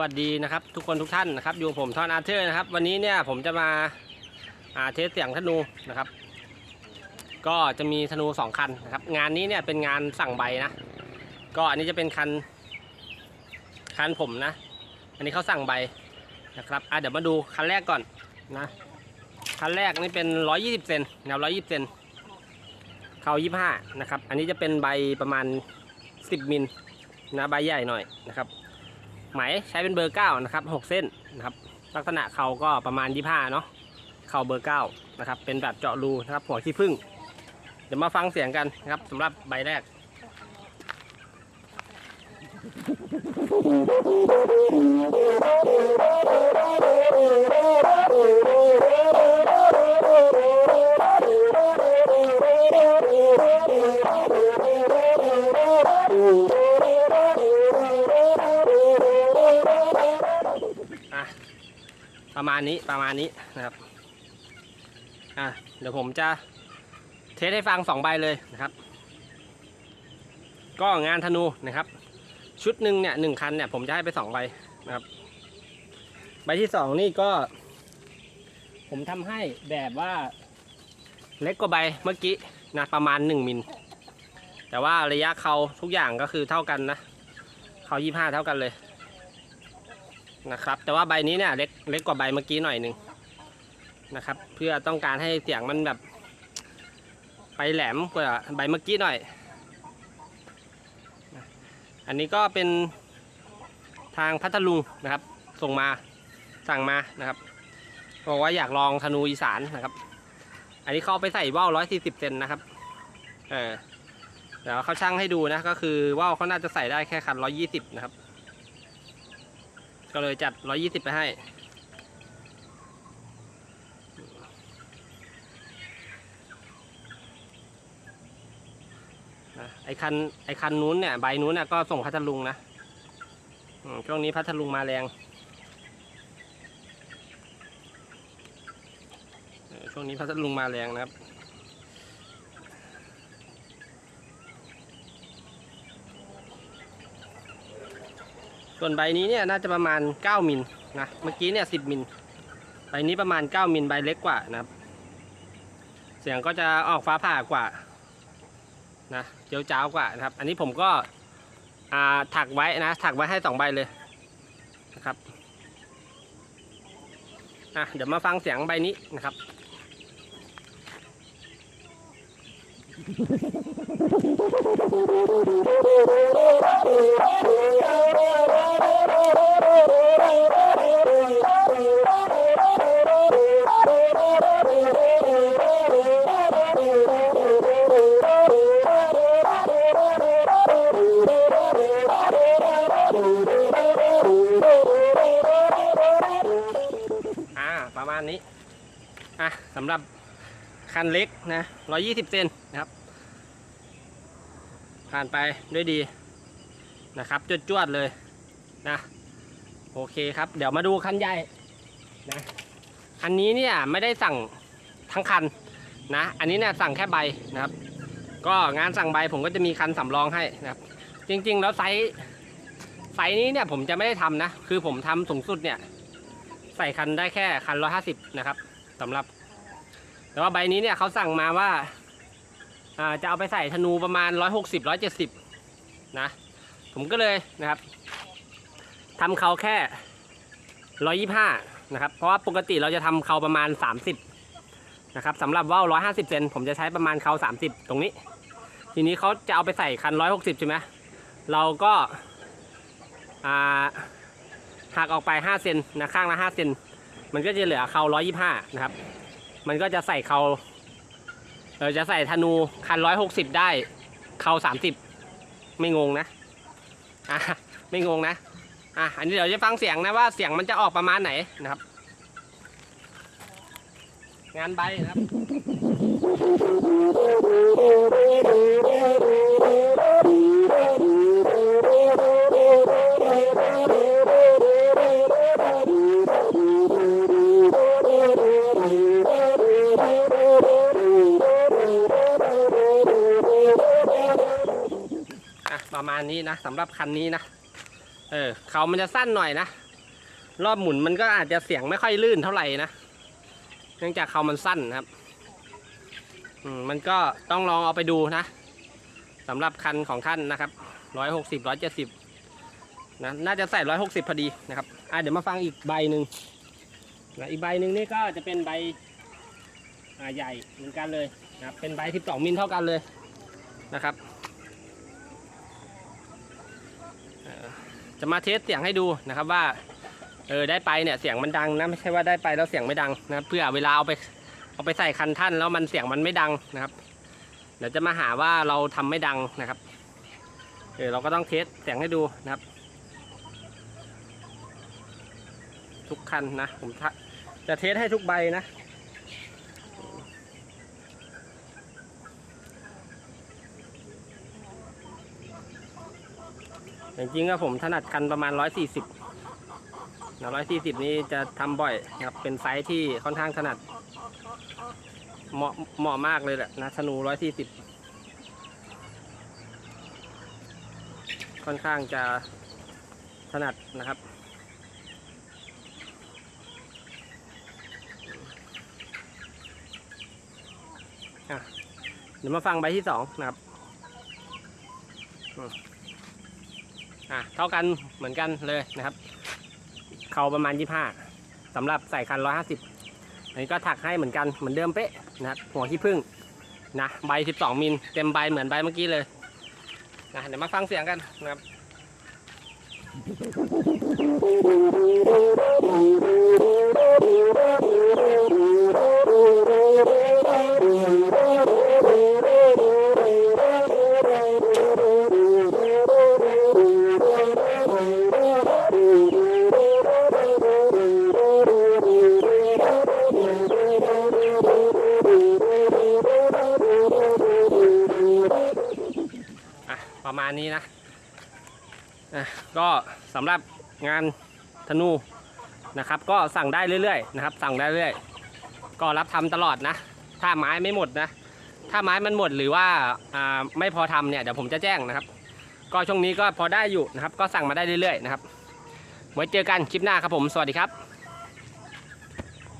วัสดีนะครับทุกคนทุกท่านนะครับอยู่ผมทอนอาเธอร์นะครับวันนี้เนี่ยผมจะมาอาเทสเสียงธนูนะครับ ก็จะมีธนูสองคันนะครับงานนี้เนี่ยเป็นงานสั่งใบนะ ก็อันนี้จะเป็นคันคันผมนะ อันนี้เขาสั่งใบนะครับอะเดี๋ยวมาดูคันแรกก่อนนะคันแรกนี่เป็น 120 เซนแนว120 เซนเขา25 นะครับ อันนี้จะเป็นใบประมาณ 10 มิลนะใบใหญ่หน่อยนะครับ ไหมใช้เป็นเบอร์เก้านะครับหกเส้นนะครับ ลักษณะเขาก็ประมาณยี่ห้าเนาะเขาเบอร์เก้านะครับ เป็นแบบเจาะรูนะครับ หัวขี้ผึ้งเดี๋ยวมาฟังเสียงกันนะครับสำหรับใบแรกอ่ ประมาณนี้ประมาณนี้นะครับอะเดี๋ยวผมจะเทสให้ฟังสองใบเลยนะครับ ก็งานธนูนะครับ ชุดหนึ่งเนี่ยหนึ่งคันเนี่ยผมจะให้ไปสองใบนะครับ ใบที่สองนี่ก็ ผมทำให้แบบว่าเล็กกว่าใบเมื่อกี้นะประมาณหนึ่งมิลแต่ว่าระยะเขาทุกอย่างก็คือเท่ากันนะเขายี่ห้าเท่ากันเลย นะครับ แต่ว่าใบนี้เนี่ยเล็กเล็กกว่าใบเมื่อกี้หน่อยหนึ่งนะครับ เพื่อต้องการให้เสียงมันแบบ ไปแหลมกว่าใบเมื่อกี้หน่อย อันนี้ก็เป็นทางพัทลุงนะครับ ส่งมาสั่งมานะครับบอกว่าอยากลองธนูอีสานนะครับ อันนี้เขาไปใส่ว่าวร้อยสี่สิบเซนนะครับ เออเดี๋ยวเขาช่างให้ดูนะ ก็คือว่าวเขาน่าจะใส่ได้แค่คันร้อยยี่สิบนะครับ ก็เลยจัด 120 ไปให้ ไอคันไอคันนู้นเนี่ย ใบนู้นเนี่ยก็ส่งพัทลุงนะช่วงนี้พัทลุงมาแรง ช่วงนี้พัทลุงมาแรงนะครับ ส่วนใบนี้เนี่ยน่าจะประมาณ 9 มิลนะเมื่อกี้เนี่ย10 มิลใบนี้ประมาณ 9 มิลใบเล็กกว่านะครับ เสียงก็จะออกฟ้าผ่ากว่านะเจียวจ้าวกว่านะครับ อันนี้ผมก็อ่าถักไว้นะ ถักไว้ให้ 2 ใบเลยนะครับอะเดี๋ยวมาฟังเสียงใบนี้นะครับ อ่าประมาณนี้ อะสำหรับ คันเล็กนะ120เซนนะครับ ผ่านไปด้วยดีนะครับจวดจวดๆเลยนะโอเคครับ เดี๋ยวมาดูคันใหญ่นะอันนี้เนี่ยไม่ได้สั่งทั้งคันนะ อันนี้เนี่ยสั่งแค่ใบนะครับ ก็งานสั่งใบผมก็จะมีคันสำรองให้นะครับ จริงๆ แล้วไซส์ไซส์นี้เนี่ยผมจะไม่ได้ทำนะ คือผมทำสูงสุดเนี่ย ใส่คันได้แค่คันร้อยห้าสิบนะครับสำหรับ แต่ว่าใบนี้เนี่ยเขาสั่งมาว่าจะเอาไปใส่ธนูประมาณร้อยหกสิบร้อยเจ็ดสิบนะ ผมก็เลยนะครับทำเขาแค่ร้อยยี่ห้านะครับ เพราะว่าปกติเราจะทำเขาประมาณสามสิบนะครับสำหรับว่าวร้อยห้าสิบเซนผมจะใช้ประมาณเขาสามสิบตรงนี้ ทีนี้เขาจะเอาไปใส่คันร้อยหกสิบใช่ไหมเราก็หักออกไป 5 เซนนะข้างละ 5 เซน มันก็จะเหลือเขา125 นะครับ มันก็จะใส่เขาเออจะใส่ธนูคัน160ได้ เขา30ไม่งงนะอะไม่งงนะอะอันนี้เดี๋ยวจะฟังเสียงนะว่าเสียงมันจะออกประมาณไหนนะครับ งานใบนะครับ นี้นะสำหรับคันนี้นะ เออเขามันจะสั้นหน่อยนะ รอบหมุนมันก็อาจจะเสียงไม่ค่อยลื่นเท่าไหร่นะ เนื่องจากเขามันสั้นนะครับอืมมันก็ต้องลองเอาไปดูนะสำหรับคันของท่านนะครับร้อยหกสิบร้อยเจ็ดสิบนะน่าจะใส่ร้อยหกสิบพอดีนะครับอะเดี๋ยวมาฟังอีกใบหนึ่งนะอีกใบหนึ่งนี่ก็จะเป็นใบใหญ่เหมือนกันเลยนะครับเป็นใบที่สองมิลเท่ากันเลยนะครับเอ่อ จะมาเทสเสียงให้ดูนะครับว่าเออได้ไปเนี่ยเสียงมันดังนะไม่ใช่ว่าได้ไปแล้วเสียงไม่ดังนะเพื่อเวลาเอาไปเอาไปใส่คันท่านแล้วมันเสียงมันไม่ดังนะครับ เดี๋ยวจะมาหาว่าเราทำไม่ดังนะครับเออเราก็ต้องเทสเสียงให้ดูนะครับ ทุกคันนะผมจะเทสให้ทุกใบนะ จริงๆก็ผมถนัดคันประมาณ 140นะร้อยสี่สิบนี้จะทำบ่อยนะครับ เป็นไซส์ที่ค่อนข้างถนัด เหมาะเหมาะมากเลยแหละนะธนูร้อยสี่สิบค่อนข้างจะถนัดนะครับเดี๋ยวมาฟังใบที่สองนะครับ อะเท่ากันเหมือนกันเลยนะครับ เขาประมาณ 25สำหรับใส่คัน 150 อันนี้ก็ถักให้เหมือนกันเหมือนเดิมเป๊ะนะครับหัวขี้ผึ้งนะใบ 12 มิลเต็มใบเหมือนใบเมื่อกี้เลยนะเดี๋ยวมาฟังเสียงกันนะครับอ ประมาณนี้นะอะก็สำหรับงานธนูนะครับ ก็สั่งได้เรื่อยๆนะครับ สั่งได้เรื่อยก็รับทำตลอดนะ ถ้าไม้ไม่หมดนะ ถ้าไม้มันหมดหรือว่าอ่าไม่พอทำเนี่ยเดี๋ยวผมจะแจ้งนะครับ ก็ช่วงนี้ก็พอได้อยู่นะครับ ก็สั่งมาได้เรื่อยๆนะครับไว้เจอกันคลิปหน้าครับผม สวัสดีครับ